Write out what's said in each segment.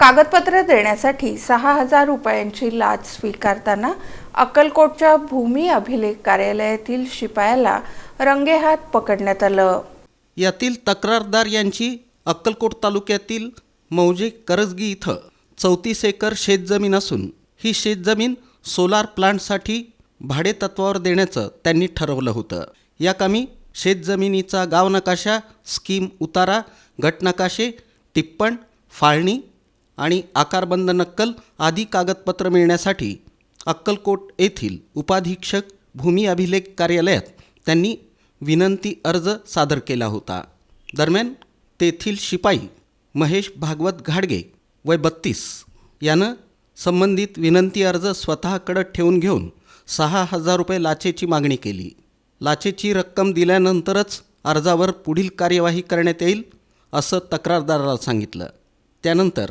कागदपत्र देण्यासाठी सहा हजार रुपयांची लाच स्वीकारताना अक्कलकोटच्या भूमी अभिलेख कार्यालयातील शिपायाला रंगेहात पकडण्यात आलं. यातील तक्रारदार यांची अक्कलकोट तालुक्यातील मौजे करजगी इथं चौतीस एकर शेतजमीन असून ही शेतजमीन सोलार प्लांटसाठी भाडेतत्वावर देण्याचं त्यांनी ठरवलं होतं. या कामी शेतजमिनीचा गाव नकाशा स्कीम उतारा गटनकाशे टिप्पण फाळणी आणि आकारबंद नक्कल आदी कागदपत्र मिळण्यासाठी अक्कलकोट येथील उपाधीक्षक भूमी अभिलेख कार्यालयात त्यांनी विनंती अर्ज सादर केला होता. दरम्यान तेथील शिपाई महेश भागवत घाडगे वय बत्तीस यानं संबंधित विनंती अर्ज स्वतःकडं ठेवून घेऊन सहा हजार रुपये लाचेची मागणी केली. लाचेची रक्कम दिल्यानंतरच अर्जावर पुढील कार्यवाही करण्यात येईल असं तक्रारदाराला सांगितलं. त्यानंतर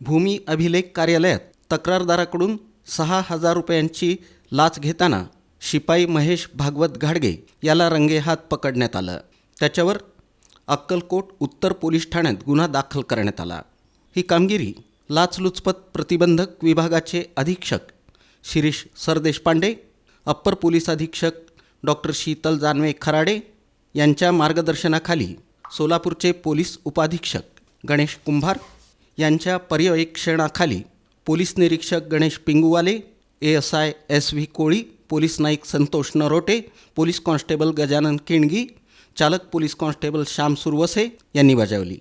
भूमी अभिलेख कार्यालयात तक्रारदाराकडून सहा हजार रुपयांची लाच घेताना शिपाई महेश भागवत घाडगे याला रंगेहात पकडण्यात आलं. त्याच्यावर अक्कलकोट उत्तर पोलीस ठाण्यात गुन्हा दाखल करण्यात आला. ही कामगिरी लाचलुचपत प्रतिबंधक विभागाचे अधीक्षक शिरीष सरदेशपांडे अप्पर पोलीस अधीक्षक डॉक्टर शीतल जानवे खराडे यांच्या मार्गदर्शनाखाली सोलापूरचे पोलीस उपाधीक्षक गणेश कुंभार यांच्या पर्यवेक्षणाखाली पोलीस निरीक्षक Ganesh Pinguwale A S I S V Koli police Naik Santosh Narote police constable Gajanan Kengi चालक पोलीस कॉन्स्टेबल श्याम सुरवसे यांनी बजावली.